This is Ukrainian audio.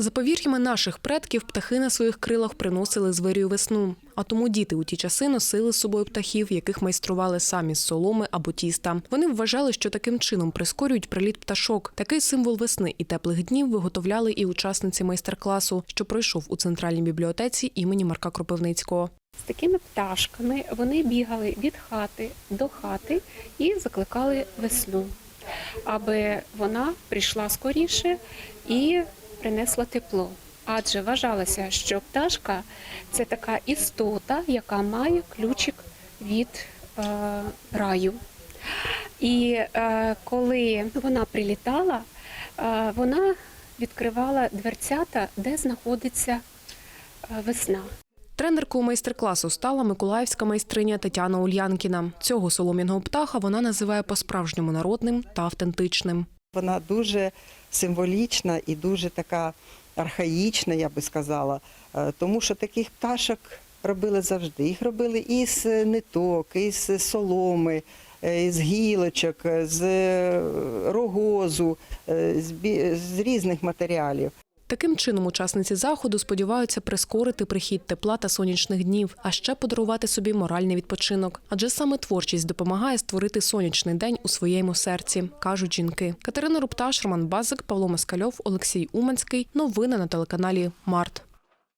За повір'ями наших предків, птахи на своїх крилах приносили з весну. А тому діти у ті часи носили з собою птахів, яких майстрували самі з соломи або тіста. Вони вважали, що таким чином прискорюють приліт пташок. Такий символ весни і теплих днів виготовляли і учасниці майстер-класу, що пройшов у центральній бібліотеці імені Марка Кропивницького. З такими пташками вони бігали від хати до хати і закликали весну, аби вона прийшла скоріше і принесла тепло. Адже вважалося, що пташка це така істота, яка має ключик від е, раю. І е, коли вона прилітала, е, вона відкривала дверцята, де знаходиться е, весна. Тренеркою майстер-класу стала миколаївська майстриня Тетяна Ульянкіна. Цього солом'яного птаха вона називає по-справжньому народним та автентичним. Вона дуже символічна і дуже така архаїчна, я би сказала, Е, тому що таких пташок робили завжди. Їх робили із ниток, із соломи, з із гілочок, з е, рогозу, е, з з різних матеріалів. Таким чином, учасниці заходу сподіваються прискорити прихід тепла та сонячних днів, а ще подарувати собі моральний відпочинок. Адже саме творчість допомагає створити сонячний день у своєму серці, кажуть жінки. Катерина Рупташ, Роман Базик, Павло Москальов, Олексій Уманський. Новини на телеканалі Март.